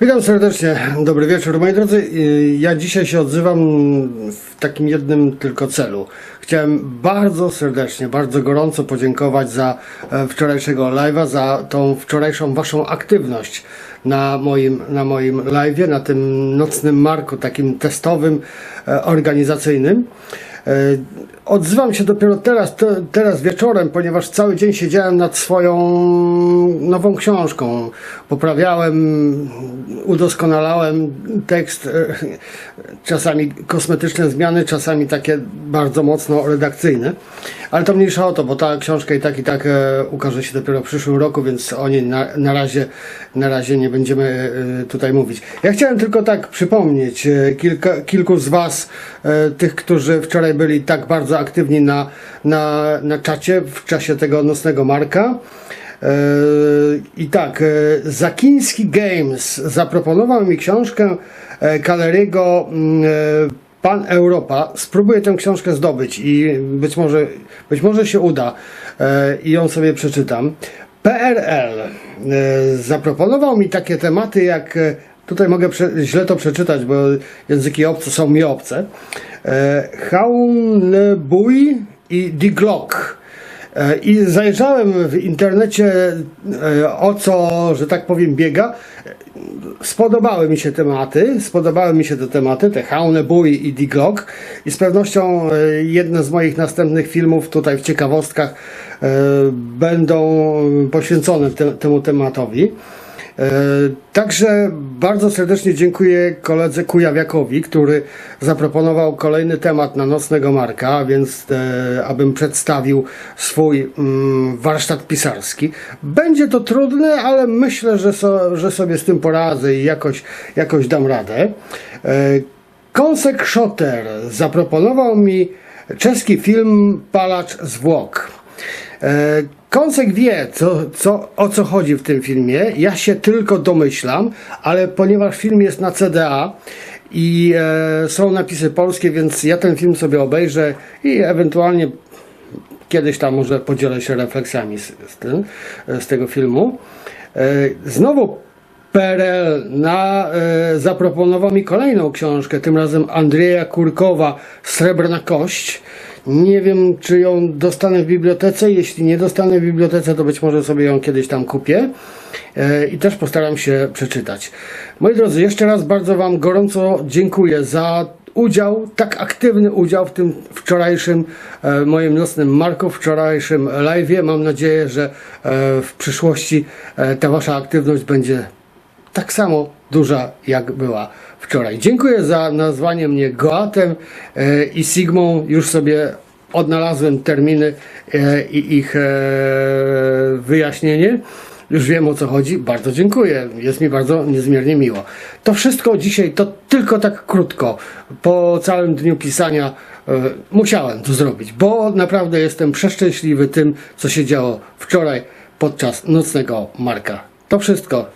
Witam serdecznie, dobry wieczór moi drodzy. Y, Ja dzisiaj się odzywam w takim jednym tylko celu. Chciałem bardzo serdecznie, bardzo gorąco podziękować za e, wczorajszego live'a, za tą wczorajszą waszą aktywność na moim, na moim live'ie, na tym nocnym marku takim testowym, e, organizacyjnym. E, Odzywam się dopiero teraz, te, teraz wieczorem, ponieważ cały dzień siedziałem nad swoją nową książką. Poprawiałem, udoskonalałem tekst, e, czasami kosmetyczne zmiany, czasami takie bardzo mocno redakcyjne. Ale to mniejsza o to, bo ta książka i tak i tak e, ukaże się dopiero w przyszłym roku, więc o niej na, na, razie, na razie nie będziemy e, tutaj mówić. Ja chciałem tylko tak przypomnieć e, kilka, kilku z Was, tych, którzy wczoraj byli tak bardzo aktywni na, na, na czacie w czasie tego nocnego marka. I tak, Zakiński Games zaproponował mi książkę Kaleriego mm, Pan Europa. Spróbuję tę książkę zdobyć i być może, być może się uda e, i ją sobie przeczytam. PRL e, zaproponował mi takie tematy jak e, Tutaj mogę źle to przeczytać, bo języki obce są mi obce. E, Haunebui i Die Glock. I zajrzałem w internecie e, o co, że tak powiem, biega. Spodobały mi się tematy, spodobały mi się te tematy, te Haunebui i Die Glock i z pewnością e, jedne z moich następnych filmów tutaj w ciekawostkach e, będą poświęcone te, temu tematowi. E, Także bardzo serdecznie dziękuję koledze Kujawiakowi, który zaproponował kolejny temat na Nocnego Marka, więc e, abym przedstawił swój mm, warsztat pisarski. Będzie to trudne, ale myślę, że, so, że sobie z tym poradzę i jakoś, jakoś dam radę. E, Konsek Schotter zaproponował mi czeski film Palacz zwłok. E, Kąsek wie, co, co, o co chodzi w tym filmie. Ja się tylko domyślam, ale ponieważ film jest na CDA i e, są napisy polskie, więc ja ten film sobie obejrzę i ewentualnie kiedyś tam może podzielę się refleksjami z, z, tym, z tego filmu. E, znowu PRL na, e, zaproponował mi kolejną książkę, tym razem Andrzeja Kurkowa Srebrna Kość. Nie wiem, czy ją dostanę w bibliotece. Jeśli nie dostanę w bibliotece, to być może sobie ją kiedyś tam kupię e, i też postaram się przeczytać. Moi drodzy, jeszcze raz bardzo Wam gorąco dziękuję za udział, tak aktywny udział w tym wczorajszym e, moim nocnym marku, wczorajszym live'ie. Mam nadzieję, że e, w przyszłości ta Wasza aktywność będzie tak samo duża jak była wczoraj. Dziękuję za nazwanie mnie Goatem e, i Sigmą. Już sobie odnalazłem terminy e, i ich e, wyjaśnienie. Już wiem o co chodzi. Bardzo dziękuję. Jest mi bardzo niezmiernie miło. To wszystko dzisiaj, to tylko tak krótko. Po całym dniu pisania musiałem to zrobić, bo naprawdę jestem przeszczęśliwy tym, co się działo wczoraj podczas nocnego marka. To wszystko.